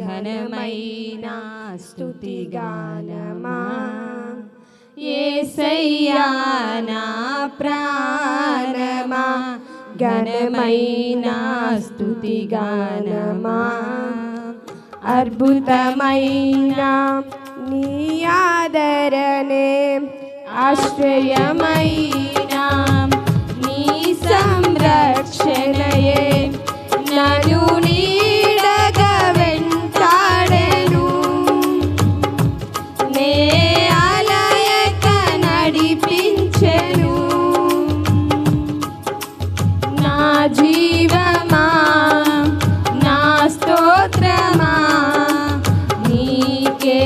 ఘనమైన స్థుతిగానమా ఏసయ్యా నా ప్రాణమా? ఘనమైన స్థుతిగానమా అద్భుతమైన నీ ఆదరణే ఆశ్రయమైన నీ సంరక్షణయే. నను జీవమా? నా స్తోత్రమా? నీకే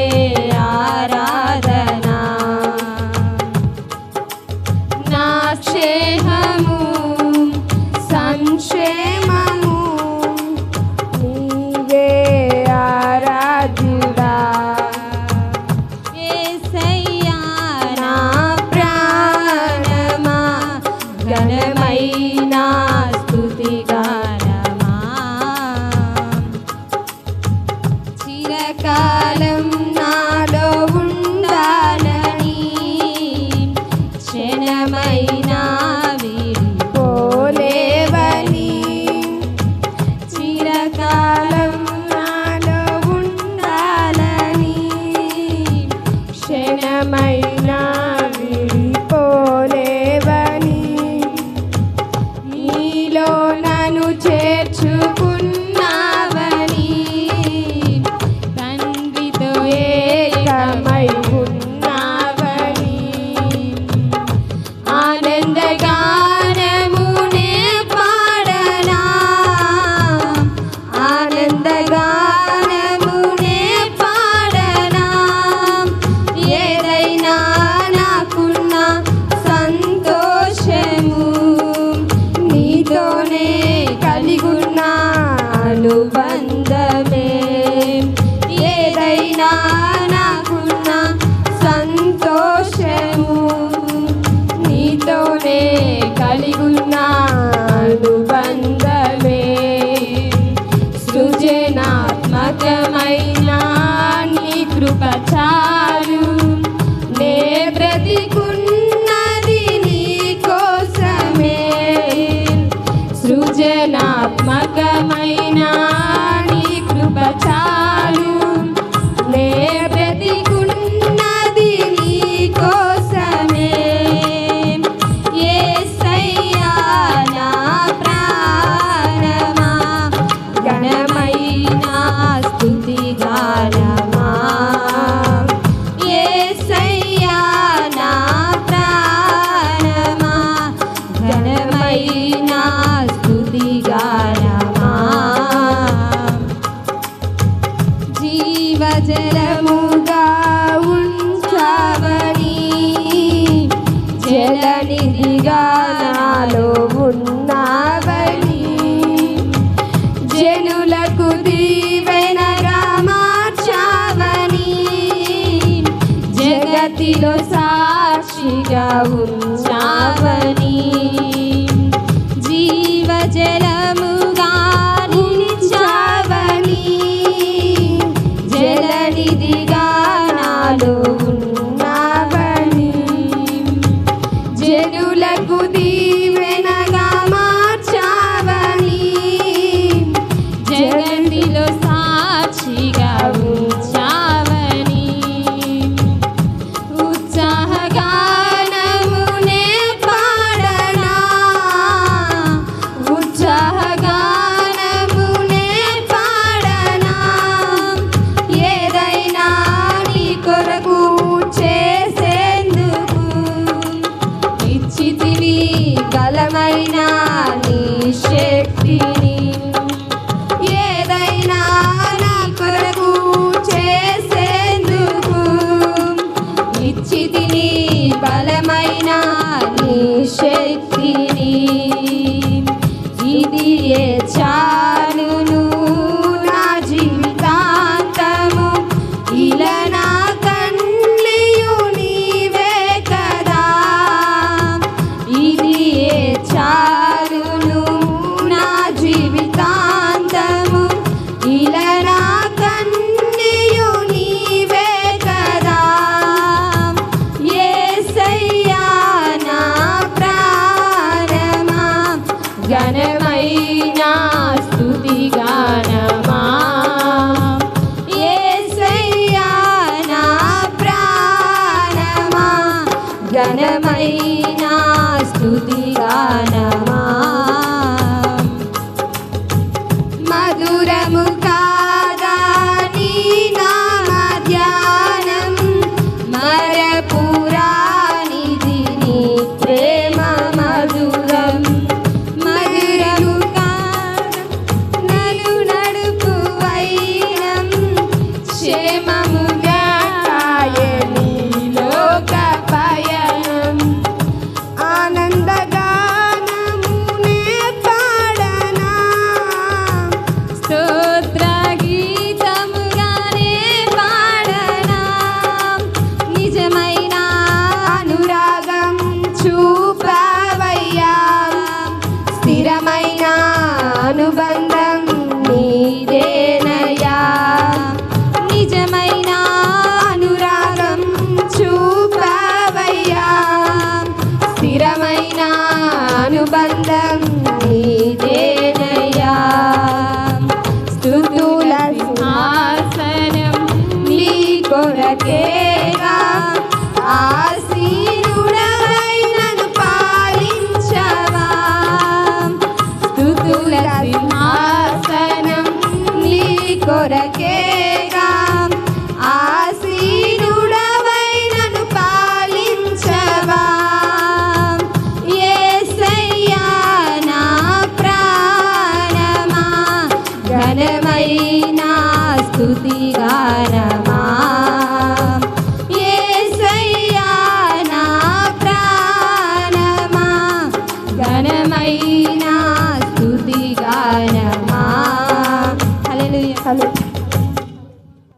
ఆరాధన? నా క్షేమము సంక్షేమము నీవే ఆరాధుడా ఏసయ్యా నా ప్రాణమా? ఘనమైనా దక్షిణమై నీవైనా నాకున్న సంతోషము నీతోనే కలిగును. జనులకు దీ దూరము కా